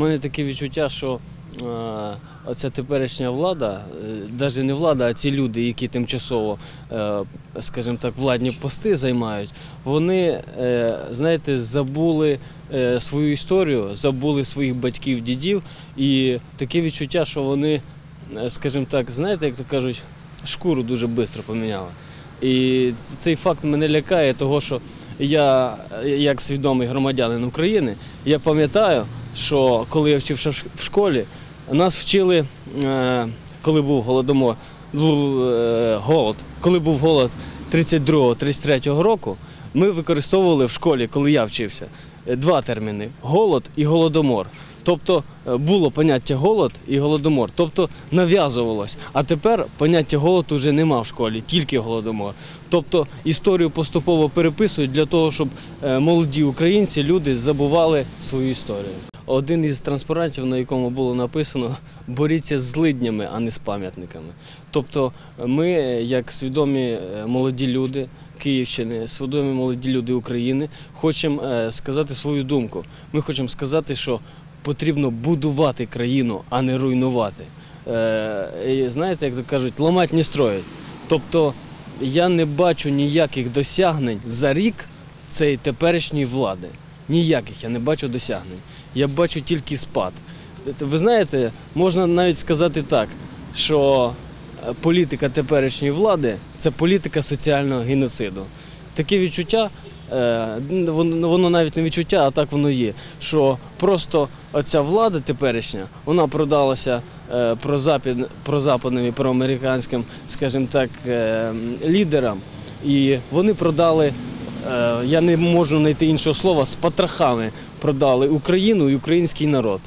У мене таке відчуття, що е, оця теперішня влада, навіть не влада, а ці люди, які тимчасово, е, скажімо так, владні пости займають, вони, е, знаєте, забули е, свою історію, забули своїх батьків, дідів, і таке відчуття, що вони, е, скажімо так, знаєте, як то кажуть, шкуру дуже швидко поміняли. І цей факт мене лякає, того що я, як свідомий громадянин України, я пам'ятаю, що коли я вчився в школі, нас вчили, е, коли був голодомор, був е, голод, коли був голод 32-33 року, ми використовували в школі, коли я вчився, е, два терміни голод і голодомор. Тобто було поняття голод і голодомор, тобто нав'язувалось. А тепер поняття голод вже нема в школі, тільки голодомор. Тобто історію поступово переписують для того, щоб молоді українці, люди забували свою історію. Один із транспарантів, на якому було написано боріться з злиднями, а не з пам'ятниками. Тобто ми, е, як свідомі е, молоді люди Київщини, свідомі молоді люди України, хочемо е, сказати свою думку. Ми хочемо сказати, що потрібно будувати країну, а не руйнувати. Е, знаєте, як то кажуть, ламати не строїть. Тобто я не бачу ніяких досягнень за рік цієї теперішньої влади. Ніяких я не бачу досягнень. Я бачу тільки спад. Ви знаєте, можна навіть сказати так, що е, політика теперішньої влади це політика соціального геноциду. Таке відчуття, е, воно навіть не відчуття, а так воно є. Що просто оця влада теперішня, вона продалася е, прозапад- прозападним і проамериканським, скажімо так, лідерам. І вони продали, я не можу знайти іншого слова, з потрохами продали Україну і український народ.